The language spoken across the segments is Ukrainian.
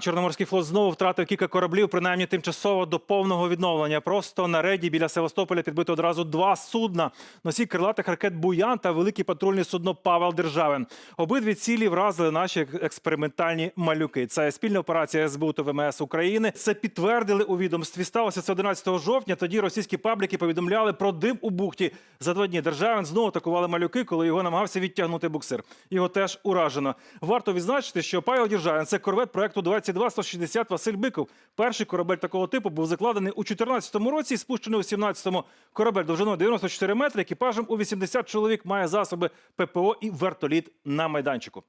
Чорноморський флот знову втратив кілька кораблів, принаймні тимчасово до повного відновлення. Просто на рейді біля Севастополя підбито одразу два судна: носій крилатих ракет Буян та велике патрульне судно Павел Державин. Обидві цілі вразили наші експериментальні малюки. Це спільна операція СБУ та ВМС України. Це підтвердили у відомстві. Сталося це 11 жовтня. Тоді російські пабліки повідомляли про дим у бухті. За два дні Державин знову атакували малюки, коли його намагався відтягнути буксир. Його теж уражено. Варто відзначити, що Павел Державин – це корвет проекту 22-160 Василь Биков. Перший корабель такого типу був закладений у 2014 році і спущений у 2017-му. Корабель довжиною 94 метри, екіпажем у 80 чоловік має засоби ППО і вертоліт на майданчику.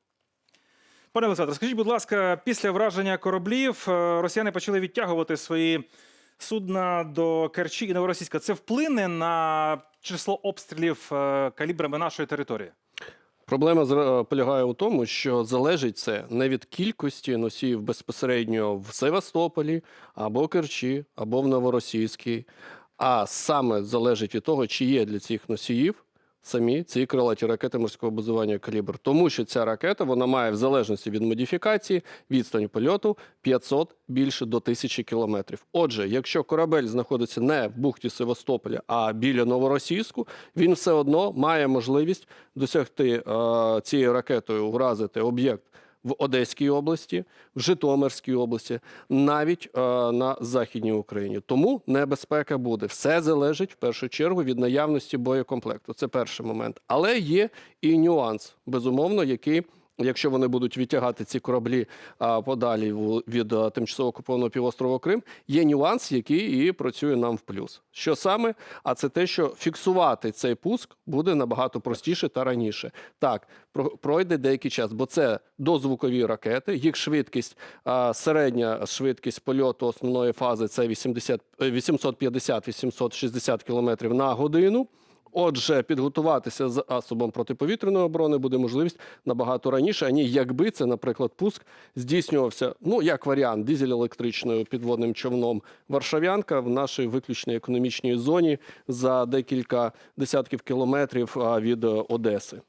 Пане Олександре, скажіть, будь ласка, після враження кораблів е, росіяни почали відтягувати свої судна до Керчі і Новоросійська. Це вплине на число обстрілів е, калібрами нашої території? Проблема полягає у тому, що залежить це не від кількості носіїв безпосередньо в Севастополі або Керчі, або в Новоросійській, а саме залежить від того, чи є для цих носіїв самі ці крилаті ракети морського базування калібр. Тому що ця ракета вона має в залежності від модифікації відстань польоту 500 більше до 1000 кілометрів. Отже, якщо корабель знаходиться не в бухті Севастополя, а біля Новоросійську, він все одно має можливість досягти е, цією ракетою вразити об'єкт в Одеській області, в Житомирській області, навіть е, на Західній Україні. Тому небезпека буде. Все залежить в першу чергу від наявності боєкомплекту. Це перший момент. Але є і нюанс, безумовно, який. Якщо вони будуть відтягати ці кораблі подалі від тимчасово окупованого півострова Крим, є нюанс, який і працює нам в плюс. Що саме? А це те, що фіксувати цей пуск буде набагато простіше та раніше. Так, про- пройде деякий час, бо це дозвукові ракети, їх швидкість, середня швидкість польоту основної фази це 80, е, 850-860 км на годину. Отже, підготуватися з засобом протиповітряної оборони буде можливість набагато раніше, ані якби це, наприклад, пуск здійснювався, ну як варіант, дизель-електричною підводним човном Варшавянка в нашій виключній економічній зоні за декілька десятків кілометрів від е, Одеси.